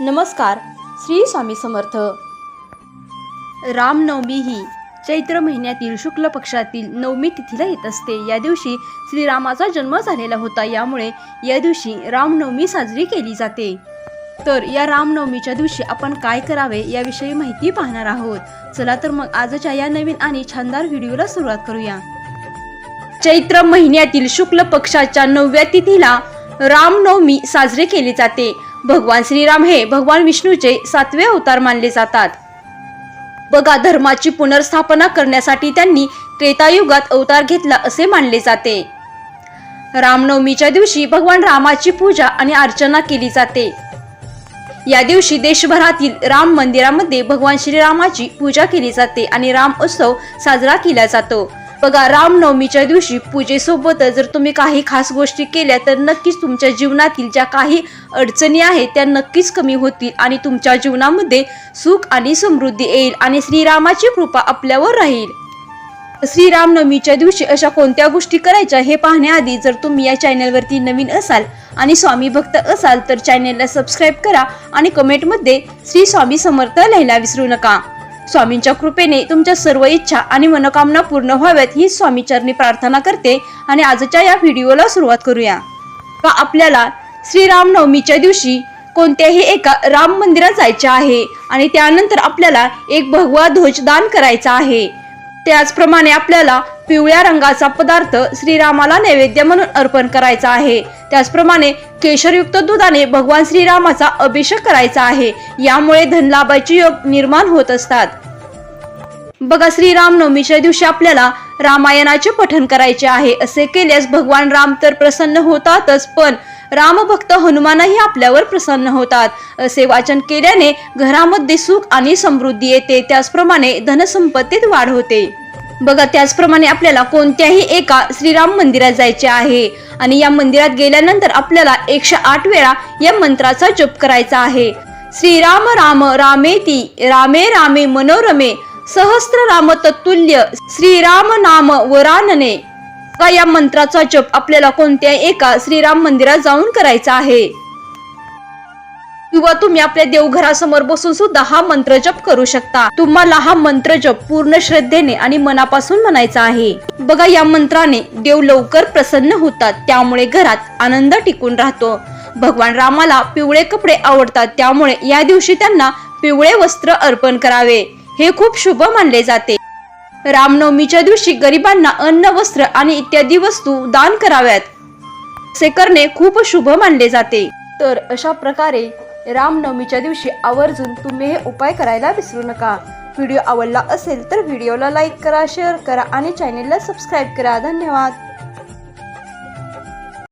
नमस्कार श्री स्वामी समर्थ. रामनवमी ही चैत्र महिन्यातील शुक्ल पक्षातील नवमी तिथीला येत असते. या दिवशी श्रीरामाचा जन्म झालेला होता. यामुळे या दिवशी रामनवमी साजरी केली जाते. तर या रामनवमीच्या दिवशी आपण काय करावे याविषयी माहिती पाहणार आहोत. चला तर मग आजच्या या नवीन आणि छानदार व्हिडिओला सुरुवात करूया. चैत्र महिन्यातील शुक्ल पक्षाच्या नवव्या तिथीला रामनवमी साजरे केले जाते. भगवान श्रीराम हे भगवान विष्णूचे सातवे अवतार मानले जातात. बघा धर्माची पुनर्स्थापना करण्यासाठी त्यांनी त्रेतायुगात अवतार घेतला असे मानले जाते. रामनवमीच्या दिवशी भगवान रामाची पूजा आणि अर्चना केली जाते. या दिवशी देशभरातील राम मंदिरामध्ये भगवान श्रीरामाची पूजा केली जाते आणि राम उत्सव साजरा केला जातो. बघा रामनवमीच्या दिवशी पूजेसोबतच जर तुम्ही काही खास गोष्टी केल्या तर नक्कीच तुमच्या जीवनातील ज्या काही अडचणी आहेत त्या नक्कीच कमी होतील आणि तुमच्या जीवनामध्ये सुख आणि समृद्धी येईल आणि श्रीरामाची कृपा आपल्यावर राहील. श्रीरामनवमीच्या दिवशी अशा कोणत्या गोष्टी करायच्या हे पाहण्याआधी जर तुम्ही या चॅनलवरती नवीन असाल आणि स्वामी भक्त असाल तर चॅनेलला सबस्क्राईब करा आणि कमेंटमध्ये श्री स्वामी समर्थ लिहायला विसरू नका. स्वामींच्या कृपेने तुमच्या सर्व इच्छा आणि मनोकामना पूर्ण व्हाव्यात ही स्वामीचरणी प्रार्थना करते आणि आजच्या या व्हिडिओला सुरुवात करूया. का आपल्याला श्रीरामनवमीच्या दिवशी कोणत्याही एका राम मंदिरात जायचे आहे आणि त्यानंतर आपल्याला एक भगवा ध्वज दान करायचा आहे. त्याचप्रमाणे आपल्याला पिवळ्या रंगाचा पदार्थ श्रीरामाला नैवेद्य म्हणून अर्पण करायचा आहे. त्याचप्रमाणे केशरयुक्त दुधाने भगवान श्रीरामाचा अभिषेक करायचा आहे. यामुळे धनलाभाचे योग निर्माण होत असतात. बघा श्रीराम नवमीच्या दिवशी आपल्याला रामायणाचे पठन करायचे आहे. असे केल्यास भगवान राम तर प्रसन्न होतातच पण रामभक्त हनुमानही आपल्यावर प्रसन्न होतात. असे वाचन केल्याने घरामध्ये सुख आणि समृद्धी येते. त्याचप्रमाणे धनसंपत्तीत वाढ होते. बघा त्याचप्रमाणे आपल्याला कोणत्याही एका श्रीराम मंदिरात जायचे आहे. आणि या मंदिरात गेल्यानंतर आपल्याला एकशे आठ वेळा या मंत्राचा जप करायचा आहे. श्रीराम राम रामेती रामे रामे मनोरमे सहस्त्र राम तत्तुल्य श्रीराम नाम वरानने. का या मंत्राचा जप आपल्याला कोणत्याही एका श्रीराम मंदिरात जाऊन करायचा आहे. किंवा तुम्ही आपल्या देवघरासमोर बसून सुद्धा हा मंत्र जप करू शकता. तुम्हाला हा मंत्र जप पूर्ण श्रद्धेने आणि मनापासून म्हणायचा आहे. बघा या मंत्राने देव लवकर प्रसन्न होतात त्यामुळे घरात आनंद टिकून राहतो. भगवान रामाला पिवळे कपडे आवडतात त्यामुळे या दिवशी त्यांना पिवळे वस्त्र अर्पण करावे. हे खूप शुभ मानले जाते. रामनवमीच्या दिवशी गरिबांना अन्न वस्त्र आणि इत्यादी वस्तू दान कराव्यात. असे करणे खूप शुभ मानले जाते. तर अशा प्रकारे रामनवमीच्या दिवशी आवर्जून तुम्ही हे उपाय करायला विसरू नका. व्हिडिओ आवडला असेल तर व्हिडिओला लाईक करा शेअर करा आणि चॅनेलला सबस्क्राईब करा. धन्यवाद.